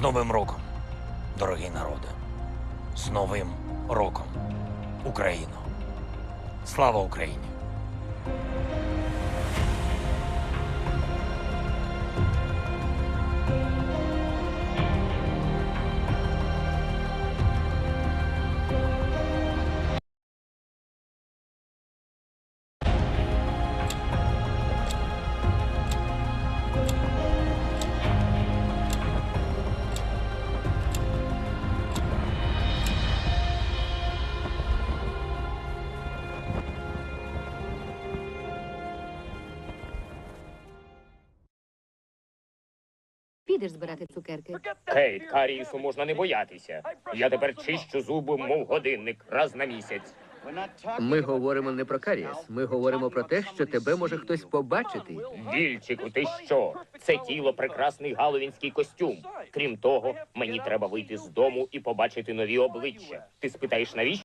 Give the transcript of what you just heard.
З Новим роком, дорогі народи. З Новим роком, Україно. Слава Україні! Підеш збирати цукерки. Кейт, карісу можна не боятися. Я тепер чищу зуби, мов годинник, раз на місяць. Ми говоримо не про карієс, ми говоримо про те, що тебе може хтось побачити. Вільчику, ти що? Це тіло прекрасний галовінський костюм. Крім того, мені треба вийти з дому і побачити нові обличчя. Ти спитаєш, навіщо?